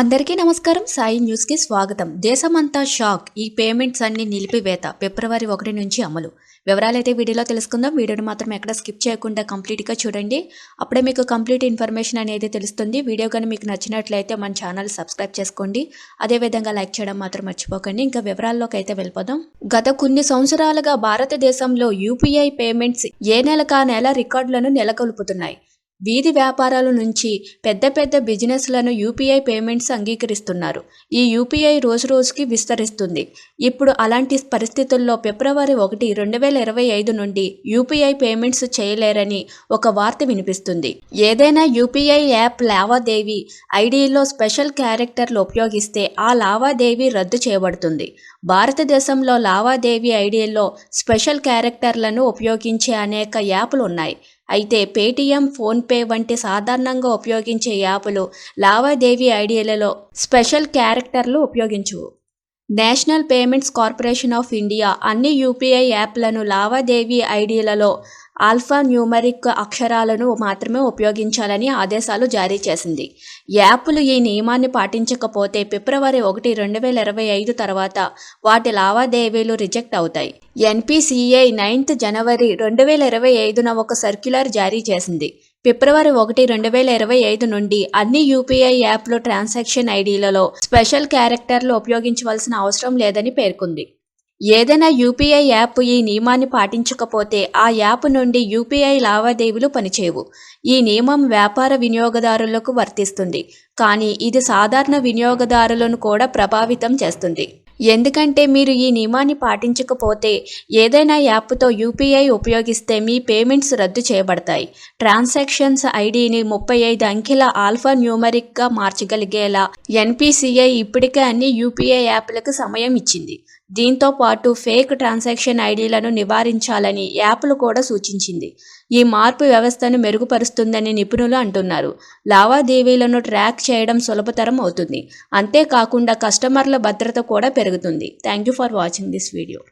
అందరికీ నమస్కారం. సాయి న్యూస్కి స్వాగతం. దేశమంతా షాక్. ఈ పేమెంట్స్ అన్ని నిలిపివేత. ఫిబ్రవరి ఒకటి నుంచి అమలు. వివరాలైతే వీడియోలో తెలుసుకుందాం. వీడియోని మాత్రం ఎక్కడ స్కిప్ చేయకుండా కంప్లీట్గా చూడండి. అప్పుడే మీకు కంప్లీట్ ఇన్ఫర్మేషన్ అనేది తెలుస్తుంది. వీడియో కానీ మీకు నచ్చినట్లయితే మన ఛానల్ సబ్స్క్రైబ్ చేసుకోండి. అదేవిధంగా లైక్ చేయడం మాత్రం మర్చిపోకండి. ఇంకా వివరాల్లోకి అయితే వెళ్ళిపోదాం. గత కొన్ని సంవత్సరాలుగా భారతదేశంలో యూపీఐ పేమెంట్స్ ఏ నెలకా నెల రికార్డులను నెలకొల్పుతున్నాయి. వీధి వ్యాపారాల నుంచి పెద్ద పెద్ద బిజినెస్లను యూపీఐ పేమెంట్స్ అంగీకరిస్తున్నారు. ఈ యూపీఐ రోజు రోజుకి విస్తరిస్తుంది. ఇప్పుడు అలాంటి పరిస్థితుల్లో ఫిబ్రవరి ఒకటి రెండు వేల ఇరవై ఐదు నుండి యూపీఐ పేమెంట్స్ చేయలేరని ఒక వార్త వినిపిస్తుంది. ఏదైనా యూపీఐ యాప్ లావాదేవీ ఐడిలో స్పెషల్ క్యారెక్టర్లు ఉపయోగిస్తే ఆ లావాదేవీ రద్దు చేయబడుతుంది. భారతదేశంలో లావాదేవీ ఐడిలో స్పెషల్ క్యారెక్టర్లను ఉపయోగించే అనేక యాప్లు ఉన్నాయి. అయితే పేటీఎం ఫోన్పే వంటి సాధారణంగా ఉపయోగించే యాపులు లావాదేవీ ఐడియాలలో స్పెషల్ క్యారెక్టర్లు ఉపయోగించు. National payments corporation of India అన్ని యూపీఐ యాప్లను లావాదేవీ ఐడీలలో ఆల్ఫా న్యూమరిక్ అక్షరాలను మాత్రమే ఉపయోగించాలని ఆదేశాలు జారీ చేసింది. యాప్లు ఈ నియమాన్ని పాటించకపోతే ఫిబ్రవరి ఒకటి రెండు వేల ఇరవై ఐదు తర్వాత వాటి లావాదేవీలు రిజెక్ట్ అవుతాయి. ఎన్పిసిఐ నైన్త్ జనవరి రెండు వేల ఇరవై ఐదున ఒక సర్క్యులర్ జారీ చేసింది. ఫిబ్రవరి ఒకటి రెండు వేల ఇరవై ఐదు నుండి అన్ని యూపీఐ యాప్లు ట్రాన్సాక్షన్ ఐడీలలో స్పెషల్ క్యారెక్టర్లు ఉపయోగించవలసిన అవసరం లేదని పేర్కొంది. ఏదైనా యూపీఐ యాప్ ఈ నియమాన్ని పాటించకపోతే ఆ యాప్ నుండి యూపీఐ లావాదేవీలు పనిచేయవు. ఈ నియమం వ్యాపార వినియోగదారులకు వర్తిస్తుంది. కానీ ఇది సాధారణ వినియోగదారులను కూడా ప్రభావితం చేస్తుంది. ఎందుకంటే మీరు ఈ నియమాన్ని పాటించకపోతే ఏదైనా యాప్తో యూపీఐ ఉపయోగిస్తే మీ పేమెంట్స్ రద్దు చేయబడతాయి. ట్రాన్సాక్షన్స్ ఐడిని ముప్పై ఐదు అంకెల ఆల్ఫా న్యూమరిక్గా మార్చగలిగేలా ఎన్పిసిఐ ఇప్పటికే అన్ని యూపీఐ యాప్లకు సమయం ఇచ్చింది. దీంతో పాటు ఫేక్ ట్రాన్సాక్షన్ ఐడీలను నివారించాలని యాప్లు కూడా సూచించింది. ఈ మార్పు వ్యవస్థను మెరుగుపరుస్తుందని నిపుణులు అంటున్నారు. లావాదేవీలను ట్రాక్ చేయడం సులభతరం అవుతుంది. అంతేకాకుండా కస్టమర్ల భద్రత కూడా పెరుగుతుంది. Thank you for watching this video